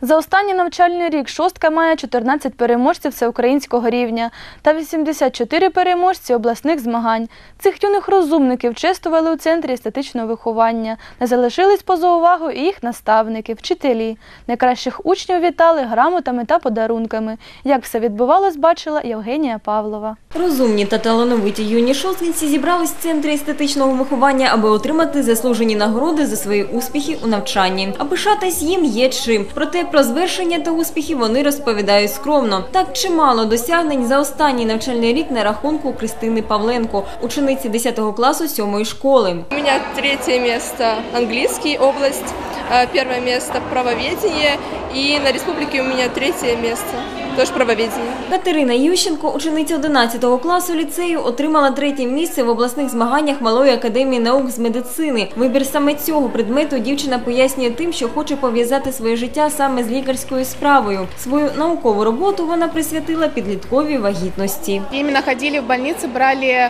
За останній навчальний рік шостка має 14 переможців всеукраїнського рівня та 84 переможці обласних змагань. Цих юних розумників чествували у центрі естетичного виховання. Не залишились поза увагою і їх наставники, вчителі. Найкращих учнів вітали грамотами та подарунками. Як все відбувалось, бачила Євгенія Павлова. Розумні та талановиті юні шостинці зібрались в центрі естетичного виховання, аби отримати заслужені нагороди за свої успіхи у навчанні. А пишатись їм є чим. Проте про звершення та успіхи вони розповідають скромно. Так чимало досягнень за останній навчальний рік на рахунку Кристини Павленко, учениці 10 класу 7 школи. У мене третє место англійський область, перше місце место і на республіки у мене третє место, тоже правоведение. Катерина Ющенко, учениця 11 класу ліцею, отримала третє місце в обласних змаганнях Малої академії наук з медицини. Вибір саме цього предмету дівчина пояснює тим, що хоче пов'язати своє життя саме з лікарською справою. Свою наукову роботу вона присвятила підлітковій вагітності. Именно ходили в больницы, брали э,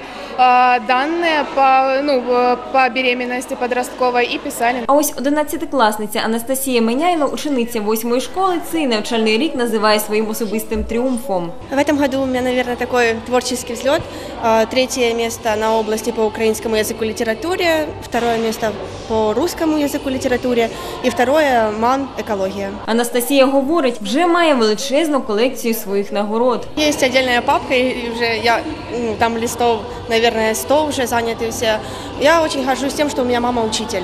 данные по, ну, э, по беременности подростковой и писали. А ось 11-класниця Анастасія Меняйло, учениця 8 школи, цей навчальний рік називає своїм особистим тріумфом. В этом году у меня, наверное, такой творческий взлет. А, Третье место на области по украинскому языку и литературе, второе место по русскому языку и литературе и второе – МАН «Экология». Анастасія говорить, вже має величезну колекцію своїх нагород. Есть отдельная папка, и уже я, ну, там листов, наверное, 100 уже заняты все. Я очень горжусь тем, что у меня мама учитель,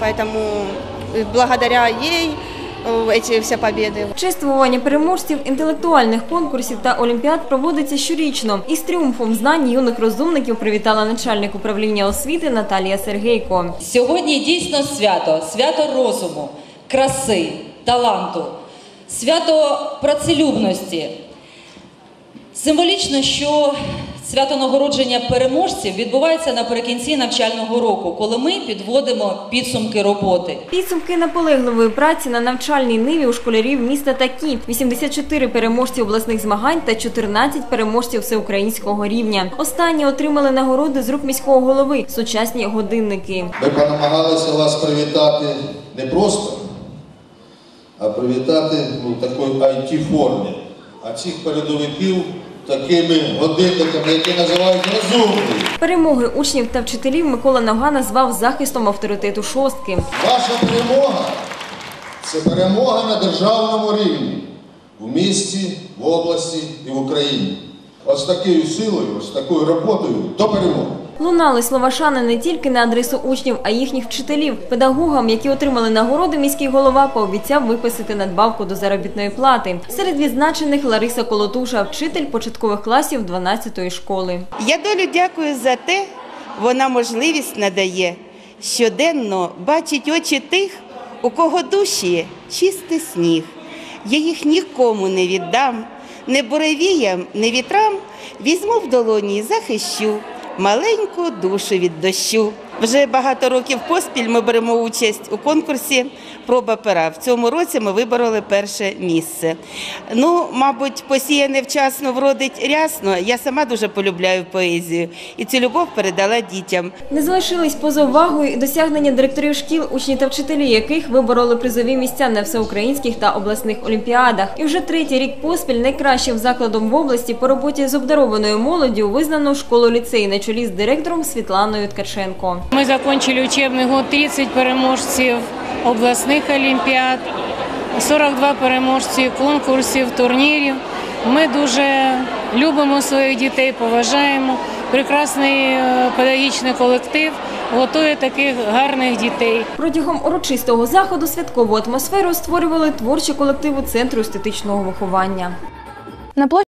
поэтому э, благодаря ей э, эти все победы. Чествування переможців інтелектуальних конкурсів та олімпіад проводиться щорічно. Із тріумфом знань юних розумників привітала начальник управління освіти Наталія Сергейко. Сьогодні дійсно свято, свято розуму, краси, таланту, свято працелюбності. Символічно, що свято нагородження переможців відбувається наприкінці навчального року, коли ми підводимо підсумки роботи. Підсумки наполегливої праці на навчальній ниві у школярів міста такі: 84 переможці обласних змагань та 14 переможців всеукраїнського рівня. Останні отримали нагороди з рук міського голови сучасні годинники. Ми намагалися вас привітати не просто, а привітати ну, в такій IT-формі. А цих передовиків такими годинниками, які називають розумні. Перемоги учнів та вчителів Микола Нога назвав захистом авторитету шостки. Ваша перемога це перемога на державному рівні в місті, в області і в Україні. Ось такою силою, ось такою роботою до перемоги. Лунали слова шани не тільки на адресу учнів, а й їхніх вчителів. Педагогам, які отримали нагороди, міський голова пообіцяв виписати надбавку до заробітної плати. Серед відзначених Лариса Колотуша, вчитель початкових класів 12-ї школи. Я долю дякую за те, вона можливість надає щоденно бачить очі тих, у кого душі чистий сніг. Я їх нікому не віддам, не буревіям, не вітрам, візьму в долоні захищу маленьку душу від дощу. Вже багато років поспіль ми беремо участь у конкурсі Проба пера. В цьому році ми вибороли перше місце. Ну, мабуть, посіяне вчасно вродить рясно. Я сама дуже полюбляю поезію і цю любов передала дітям. Не залишились поза увагою і досягнення директорів шкіл, учні та вчителі, яких вибороли призові місця на всеукраїнських та обласних олімпіадах. І вже третій рік поспіль найкращим закладом в області по роботі з обдарованою молоддю визнано школу ліцей на чолі з директором Світланою Ткаченко. Мы закончили учебный год 30 переможців обласних олімпіад, 42 переможці конкурсів, турнірів. Ми дуже любимо своїх дітей, поважаємо. Прекрасний е, педагогічний колектив готує таких гарних дітей. Протягом урочистого заходу святкову атмосферу створювали творчі колективи центру естетичного виховання. На площі